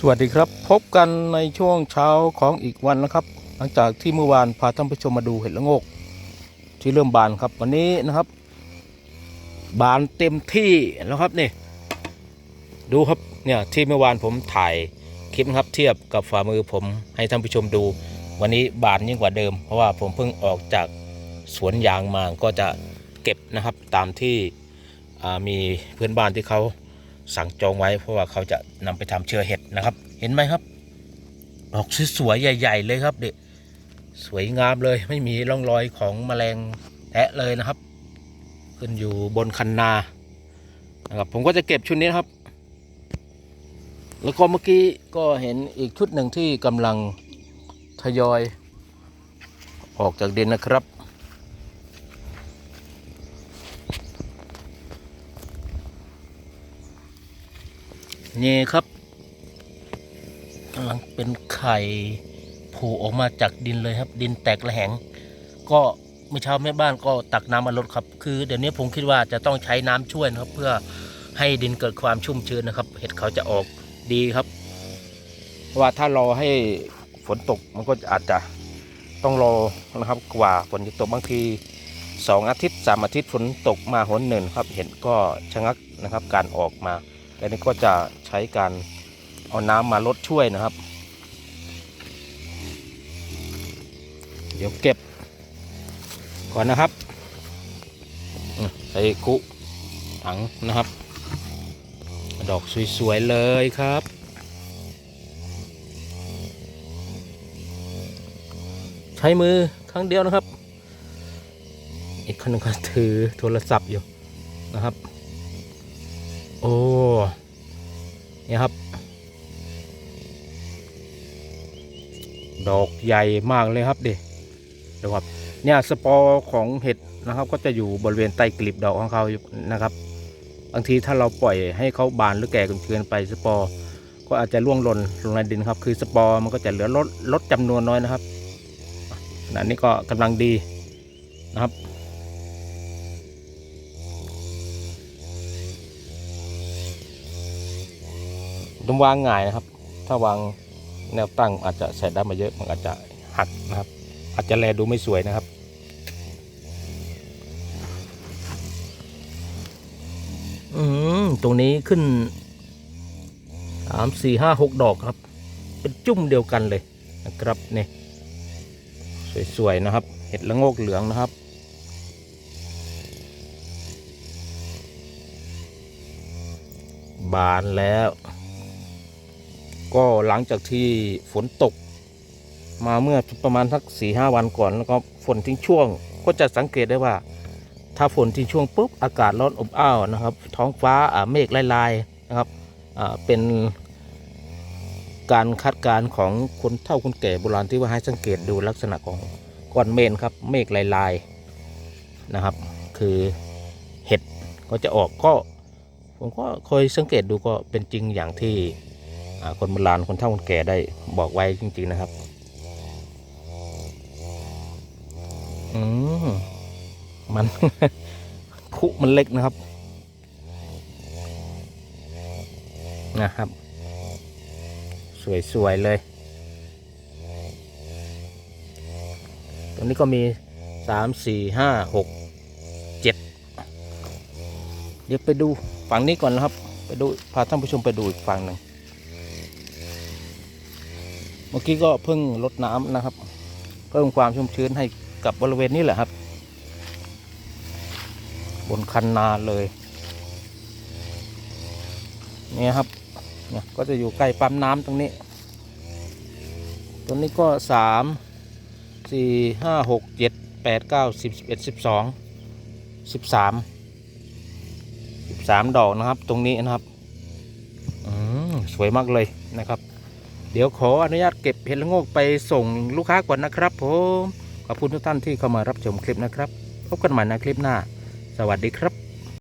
สวัสดีครับพบกันในช่วงเช้าของอีกวันนะครับ หลังจากที่เมื่อวานพาท่านผู้ชมมาดูเห็ดละโงก ที่เริ่มบานครับวันนี้นะครับ บานเต็มที่แล้วครับนี่ดูครับเนี่ยที่เมื่อวานผมถ่ายคลิปนะครับเทียบกับฝ่ามือผมให้ท่านผู้ชมดู วันนี้บานยิ่งกว่าเดิม เพราะว่าผมเพิ่งออกจากสวนยางมาก็จะเก็บนะครับตามที่มีเพื่อนบ้านที่เขา สั่งจองไว้เพราะว่าเขาจะนำไปทำเชื้อเห็ดนะครับ เห็นไหมครับดอกสวยๆใหญ่ ๆ เลยครับเด็กสวยงามเลยไม่มีร่องรอยของแมลงแทะเลยนะครับ ขึ้นอยู่บนคันนานะครับผมก็จะเก็บชุดนี้นครับ แล้วก็เมื่อกี้ก็เห็นอีกชุดหนึ่งที่กำลังทยอยออกจากดินนะครับ นี่ครับกำลังเป็นไข่โผล่ออกมาจากดินเลยครับ ดินแตกระแหง ก็เมื่อเช้าแม่บ้านก็ตักน้ำมาลดครับ คือเดี๋ยวนี้ผมคิดว่าจะต้องใช้น้ำช่วยนะครับ เพื่อให้ดินเกิดความชุ่มชื้นนะครับ เห็ดเขาจะออกดีครับ เพราะว่าถ้ารอให้ฝนตกมันก็อาจจะต้องรอนะครับกว่าฝนจะตกบางทีสองอาทิตย์สามอาทิตย์ฝนตกมาหนหนึ่งครับ เห็นก็ชะงักนะครับการออกมา แต่นี้ก็จะใช้การเอาน้ำมาลดช่วยนะครับ เดี๋ยวเก็บ ก่อนนะครับใส่กุถังนะครับ ดอกสวยๆเลยครับใช้มือครั้งเดียวนะครับ อีกคนนึงก็ถือโทรศัพท์อยู่นะครับ โอ้เนี่ยครับ ดอกใหญ่มากเลยครับดิดูครับเนี่ยสปอร์ของเห็ดนะครับ ก็จะอยู่บริเวณใต้กลีบดอกของเขาอยู่นะครับบางทีถ้าเราปล่อยให้เขาบานหรือแก่เกินไปสปอร์ก็อาจจะร่วงหล่นลงในดินครับ คือสปอร์มันก็จะเหลือลดลดจำนวนน้อยนะครับขณะนี้ก็กำลังดีนะครับ ต้องวางง่ายนะครับ ถ้าวางแนวตั้งอาจจะใส่ได้มาเยอะมันอาจจะหักนะครับ อาจจะแลดูไม่สวยนะครับอืมตรงนี้ขึ้นสามสี่ห้าหกดอกครับ เป็นจุ่มเดียวกันเลยนะครับนี่สวย ๆ นะครับ เห็ดละโงกเหลืองนะครับ บานแล้ว ก็หลังจากที่ฝนตก มาเมื่อประมาณสักสี่ห้าวันก่อน แล้วก็ฝนทิ้งช่วง ก็จะสังเกตได้ว่า ถ้าฝนทิ้งช่วงปุ๊บอากาศร้อนอบอ้าวนะครับ ท้องฟ้าเมฆลายๆนะครับเป็นการคาดการณ์ของคนเฒ่าคนแก่โบราณที่ว่าให้สังเกตดูลักษณะของก้อนเมฆครับ เมฆลายๆนะครับ คือเห็ดก็จะออกก็ ผมก็เคยสังเกตดูก็เป็นจริงอย่างที่ คนโบราณคนเฒ่าคนแก่ได้บอกไว้จริง ๆนะครับ อืมมันพุมันเล็กนะครับ นะครับ สวย ๆ เลย ตรงนี้ก็มีสามสี่ห้าหกเจ็ดเดี๋ยวไปดูฝั่งนี้ก่อนนะครับ ไปดูพาท่านผู้ชมไปดูอีกฝั่งหนึ่ง เมื่อกี้ก็เพิ่งลดน้ำนะครับ เพิ่มความชุ่มชื้นให้กับบริเวณนี้แหละครับ บนคันนาเลยเนี่ยครับเนี่ยก็จะอยู่ใกล้ปั๊มน้ำตรงนี้ตรงนี้ก็สามสี่ห้าหกเจ็ดแปดเก้าสิบสิบเอ็ดสิบสองสิบสามสิบสามดอกนะครับตรงนี้นะครับอืมสวยมากเลยนะครับ เดี๋ยวขออนุญาตเก็บเห็ดละโงกไปส่งลูกค้าก่อนนะครับผมขอบคุณทุกท่านที่เข้ามารับชมคลิปนะครับ พบกันใหม่ในคลิปหน้า สวัสดีครับ